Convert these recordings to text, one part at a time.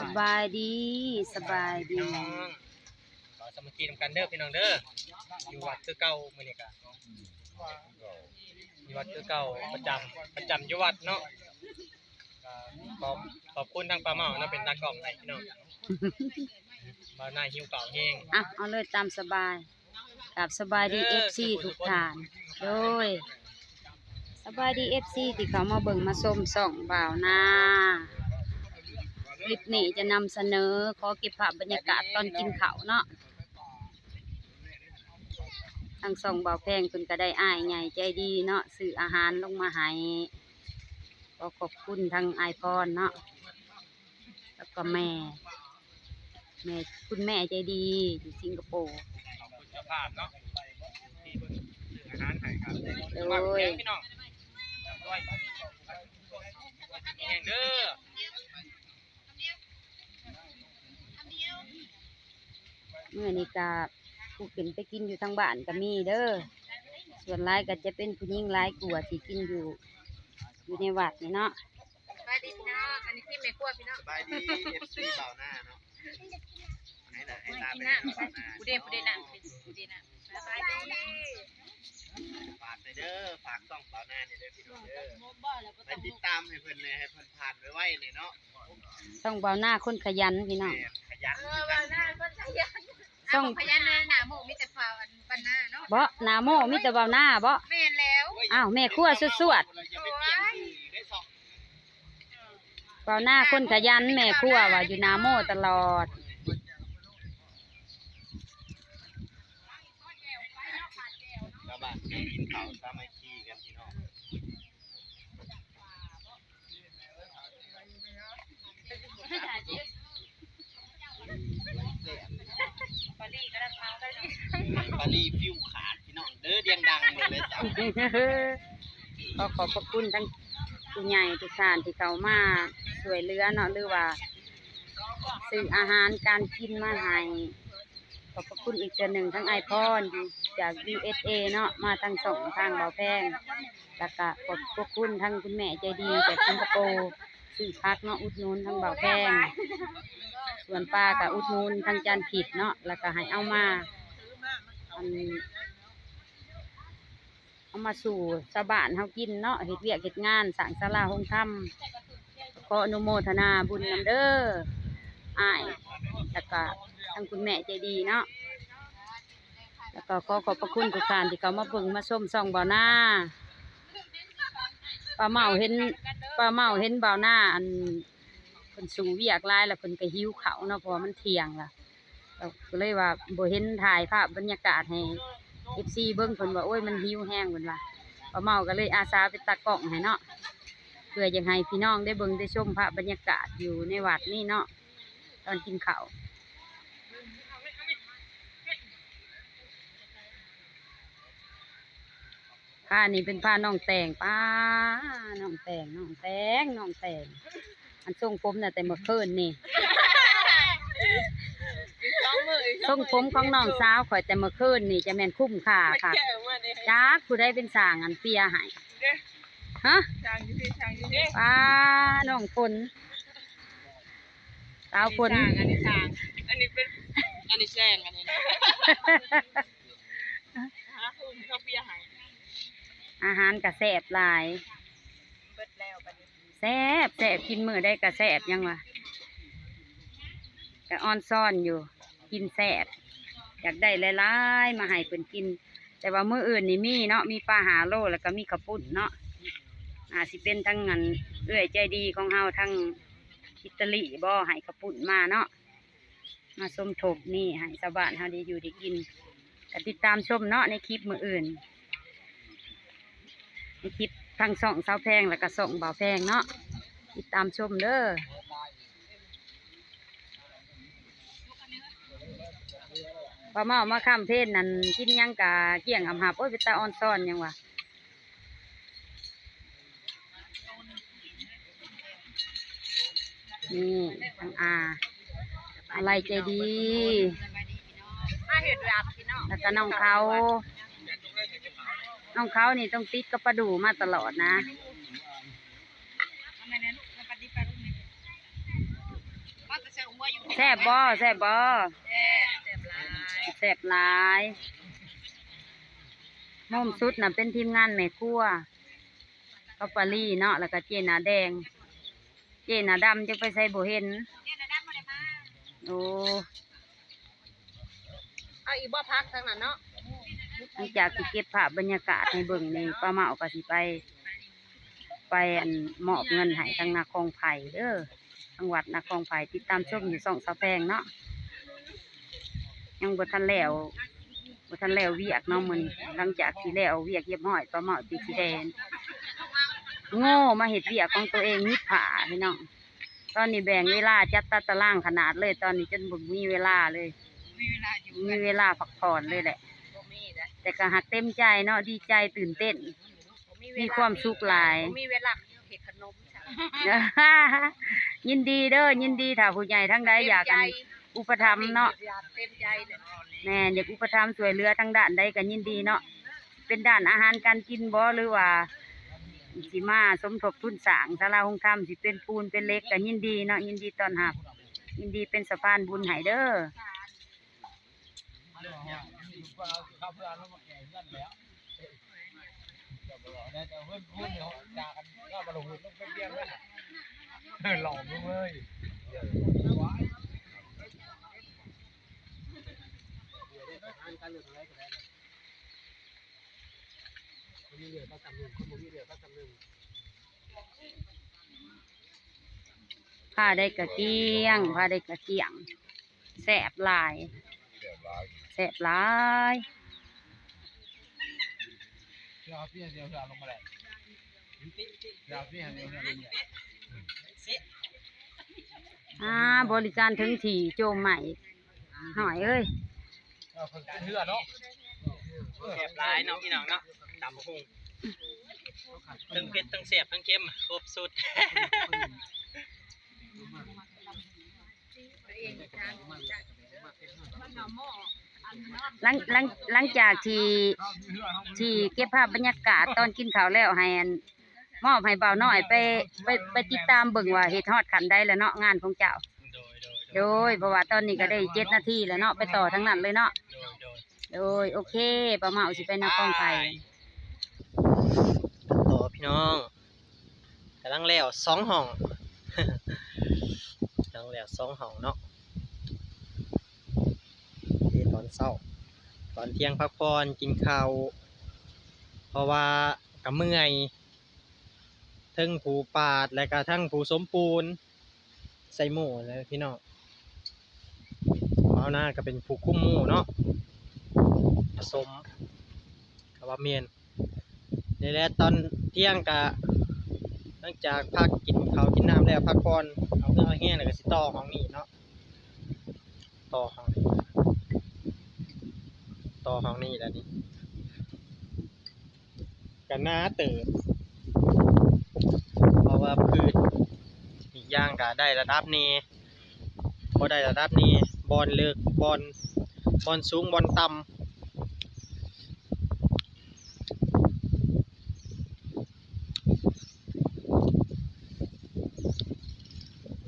สบายดีสบายดีพี่น้องขอสามัคคีนำกันเด้อพี่น้องเด้ออยู่วัดคือเก่ามื้อนี้ก็อยู่วัดคือเก่าประจำประจำอยู่วัดเนาะก็ขอบขอบคุณทางป้าเมาเนาะเป็นตากล้องให้พี่น้องบ่าวหน้าหิวเก่าแห้ง อะเอาเลยตามสบายกับสบายดีเอเออฟซีทุทุกกคนฐานโดย สบายดีเอฟซีที่เขามาเบิ่งมาชมส่องบ่าวนาคลิปนี้จะนำเสนอขอเก็บภาพบรรยากาศตอนกินข้าวเนาะทางส่องบ่าวแพงคุณก็ได้อ้ายใหญ่ใจดีเนาะซื้ออาหารลงมาให้ก็ขอบคุณทางไอายพรเนาะแล้วก็แม่ แม่คุณแม่ใจดีอยู่สิงคโปร์ขอบคุณเจ้าภาพเนาะที่เพิ่นซื้ออาหารให้ครับโอ้ยฝาก แม่พี่น้องด้วยแห้งเด้อเมื่อนี้ก็ผู้ขึ้นไปกินอยู่ทางบ้านก็มีเด้อ ส่วนหลายก็จะเป็นผู้หญิงหลายกลัวาที่กินอยู่ อยู่ในวัดนี่เนาะสบายดีพี่น้องอันนี้ที่แม่ครัวพี่น้องสบายดีเอฟซีเบาหน้าเนาะให้น่ะให้ตากิไปนเล่นน้ำเบาหน้ากูเดกูเดน้ำกูเดน้ำสบายดี ฝากไปเด้อฝากส่องเบาหน้าเนี่ยเด้อพี่น้องเด้อไปติดตามให้เพิ่นเลยให้เพิ่นผ่านไว้ๆนี่เนาะต้องเบาหน้าคนขยันพี่น้องแม่ขยันเออวันหน้าก็ขยันส่ส่งงพยันเลยหน้าหมูมีแต่เปล่าอันปันหน้าเนาะบ่หนาโมมีแต่เบาหน้าบ่ แม่นแล้ว อ้าวแม่ครัวสวดอย่าไปเปลี่ยนชื่อได้ส่องๆเบาหน้าคนขยันแม่ครัวว่าอยู่หนาโมตลอด กินข้าวสามัคคีกันพี่น้องปารีก็ได้พาได้ดิปารีฟิวขาดพี่น้องเด้อเดียงดังหมดเลยจ้ะก็ขอบพระคุณทั้งผู้ใหญ่ทุกท่านที่เขามาช่วยเหลือเนาะหรือว่าซื้ออาหารการกินมาให้ คุณอีกเดือนหนึ่งทั้งไอพอนจาก USA เนาะมาทั้งสองทางเบาแพงแล้วก็ขอบพระคุณทั้งคุณแม่ใจดีจากสิงคโปร์ซื้อพักเนาะอุดหนุนทั้งเบาแพงส่วนป้ากับอุดหนุนทั้งจานผิดเนาะแล้วก็ให้เอามาอันเอามาสู่ชาวบ้านเฮากินเนาะเฮ็ดเวียกเฮ็ดงานสร้างศาลาโฮงธรรมขออนุโมทนาบุญนำเด้ออ้ายแล้วก็ทั้งคุณแม่ใจดีเนาะ แล้วก็ขอขอบพระคุณทุกท่านที่เขามาเบิ่งมาชมส่องบ่าวหน้าป้าเมาเห็นป้าเมาเห็นบ่าวหน้าอันเพิ่นสู่เวียกหลายแล้วเพิ่นก็หิวข้าวเนาะเพราะว่ามันเที่ยงละเราก็เลยว่าบ่เห็นถ่ายภาพบรรยากาศให้เอฟซีเบิ้งเพิ่นว่าโอ้ยมันหิวแห้งเพิ่นว่าป้าเมาก็เลยอาสาไปตากล้องให้เนาะเพื่อยังให้พี่น้องได้เบิ่งได้ชมภาพบรรยากาศอยู่ในวัดนี่เนาะตอนกินข้าว ผ้านี่เป็นผ้าน้องแต่งป้าน้องแต่งน้องแต่งน้องแต่งอันทรงผมน่ะแต่เมื่อคืนนี่สองมือทรงผมของน้องสาวข่อยแต่เมื่อคืนนี่จะแม่นคุ้มค่าค่ะแก่มาเนี่ยจักผู้ใดเป็นสร้างอันเปียให้ฮะช่างอยู่ที่ช่างอยู่ที่ป้าน้องฝนสาวฝนอันนี้ช่างอันนี้เป็นอันนี้แซงอันนี้นะฮะคุณเขาเปียหาย อาหารกระแสบหลายเบิดแล้วบัดนี้แซ่บแซ่บกินมื้อได้กระแสบยังวะแต่ออนซ่อนอยู่ กินแซ่บอยากได้หลายๆมาให้เพิ่นกิน แต่ว่ามื้ออื่นนี่มีเนาะมีปลาหาโลแล้วก็มีข้าวปุ้นเนาะอาจสิเป็นทั้งเงินเอื้อยใจดีของเฮาทั้งอิตาลีบ่ให้ข้าวปุ้นมาเนาะมาสมทบนี่ให้ชาวบ้านเฮาได้อยู่ได้กินก็ติดตามชมเนาะในคลิปมื้ออื่น ในคลิปทางส่องสาวแพงแล้วก็ส่องบ่าวแพงเนาะติดตามชมเด้อพอมาเอามาข้ามเพศนั่นกินหยังกะเกี่ยงอำหับโอ้ยเป็นตาออนซ่อนหยังวะนี่ทางอาอะไรใจดี มาเห็ดรับพี่น้องแล้วก็น้องเขา น้องเขานี่ต้องติดกับปราดูมาตลอดนะแซ่บบอแซ่บบ่แซ่บลายมุมสุดน่ะเป็นทีมงานแม่คั่วก็ปารี่เนาะแล้วก็เจนาแดง เจนาดำจะไปใส่โบเห็นโอ้เอาอีบ่พักทางนั้นเนาะ หลังจากที่เก็บภาพบรรยากาศให้เบิ่งนี่ป้าเมาก็สิไป ไปอันมอบเงินให้ทางนาคองไผ่เด้อจังหวัดนาคองไผ่ติดตามชมอยู่สองสะแพงเนาะยังบ่ทันแล้วบ่ทันแล้วเวียกเนาะมื้อนี้หลังจากที่แล้วเวียกเรียบร้อยป้าเมาติสิแดนโง่มาเฮ็ดเวียกของตัวเองนิดผาพี่น้องตอนนี้แบ่งเวลาจัดตารางขนาดเลย ตอนนี้จนบ่มีเวลาเลย มีเวลาอยู่มีเวลาพักผ่อนเลยแหละบ่มีนะ แต่ก็หักเต็มใจเนาะดีใจตื่นเต้นบ่เวลมีความสุขหลายบ่มีเวลาเฮ็ดขนมจ้ะยินดีเด้อยินดีถ้าผู้ใหญ่ทั้งใดอยากกันอุปถัมภ์เนาะเต็มใจเลยแม่อยากอุปถัมภ์ช่วยเหลือทั้งด้านใดก็ยินดีเนาะเป็นด้านอาหารการกินบ่หรือว่าสิมาสมทบทุนสร้างศาลาหงธรรมสิเป็นปูนเป็นเหล็กก็ยินดีเนาะยินดีต้อนรับยินดีเป็นสะพานบุญให้เด้อ หลอกมึงเลยผ้าได้กะเกียงผ้าได้กะเกียงแสบหลายแสบหลายเดี๋ยวพี่เดี๋ยวลงมาแล้วเดี๋ยวพี่เดี๋ยวล งมาอ่าบริการถึงที่โจมใหม่หน่อยเอ้ยเอาคนขึ้นเรือเนาะแซ่บหลายเนาะพี่น้องเนาะตำหุงทั้งเผ็ดทั้งแซ่บทั้งเค็มครบสุดห หลังหลังหลังจากที่ที่เก็บภาพบรรยากาศตอนกินข้าวแล้วให้อันมอบให้เบาน้อยไปไปไปติดตามเบิ่งว่าเฮ็ดฮอดขันได้แล้วเนาะงานของเจ้า โดยเพราะว่าตอนนี้ก็ได้เจ็ดนาทีแล้วเนาะไปต่อทั้งนั้นเลยเนาะโดยโอเคป้าเมาสิไปนครไทยต่อพี่น้องกำลังแล้วสองห้องกำลังแล้วสองห้องเนาะที่ต อนเช้า ตอนเที่ยงพักผ่อนกินข้าว เพราะว่ากับเมื่อยทั้งผูปาดและก็ทั้งผูสมปูน ใส่หมูเลยพี่น้องเอาหน้าก็เป็นผูคุ้มหมูเนาะผสมกับว่าเมียนนี่แหละตอนเที่ยงกะหลังจากพักกินข้าวกินน้ำแล้วพักผ่อนเอาเรื่องเอาแห้งแล้วก็สิต่อห้องนี้เนาะต่อห้องนี้ ต่อห้องนี้แล้วนี่กันหน้าเติบเพราะว่าพืชอีกอย่างก็ได้ระดับนี้พอได้ระดับนี้บอลเลิกบอลบอลสูงบอลต่ำ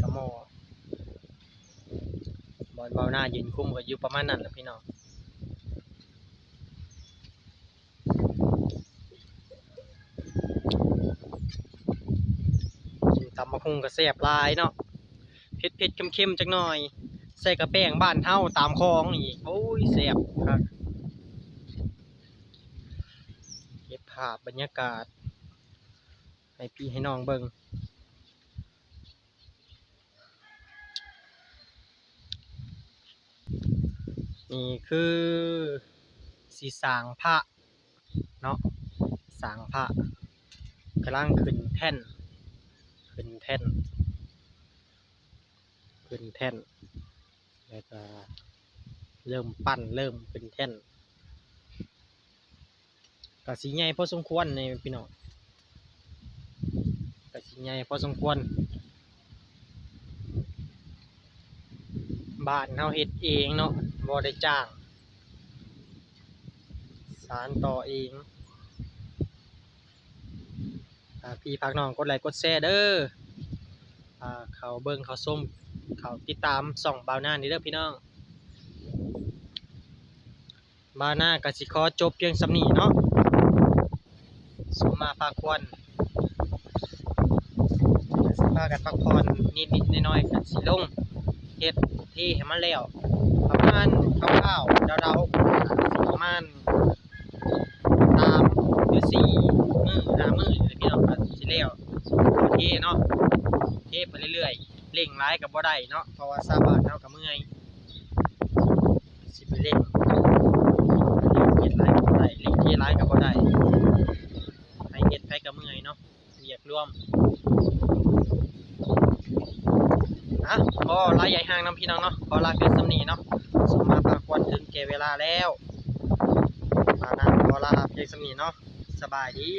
กระโมบอลเบาหน้ายืนคุ้มก็อยู่ประมาณนั้นแหละพี่น้อง ตำมะคุงก็แซ่บลายเนาะเผ็ดเผ็ดๆเค็มๆจักหน่อย ใส่กระแป้งบ้านเฮาตามคลองอีกโอ้ยแซ่บครับเก็บภาพบรรยากาศ ให้พี่ให้น้องเบิ่งนี่คือสีสางพระเนาะสางพระกำลังขึ้นแท่น ขึ้นแท่น ขึ้นแท่น แล้วก็เริ่มปั้นเริ่มเป็นแท่นก็สีใหญ่พอสมควรในพี่น้องก็สีใหญ่พอสมควร บ้านเฮาเฮ็ดเองเนาะบ่ได้จ้าง สารต่อเอง พี่พักน้องกดไลค์กดแชร์เด้ออเขาเบิ่งเขาส้มเขาติดตามส่องบาวหน้านี่เด้อพี่น้องบาวหน้ากสิขอจบเพียงสำนีเนาะสมมาพาควรสิพากันพักผ่อนนิดๆน้อยๆกันสิลงเฮ็ดที่ให้มันแล้วประมาณคร่าวๆเดาๆประมาณามหรือสี่มือห้ามือเละพี่น้องก็สิแล้วโอเคเนาะเทไปเรื่อยๆเร่งร้ายกับบ่ได้เนาะเพราะว่าซาบานเฮากับเมื่อยสิไปเร่งเฮ็ดร้ายกับบ่ได้เร่งเทร้ายกับบ่ได้ไปเฮ็ดไปกับเมื่อยเนาะเรียกรวมอะก็ลาใหญ่ห่างน้ำพี่น้องเนาะขอลาเพียงสำนีเนาะสมมาพาควรถึงแก่เวลาแล้วมานาขอลาเพียงสำนีเนาะ สบายดี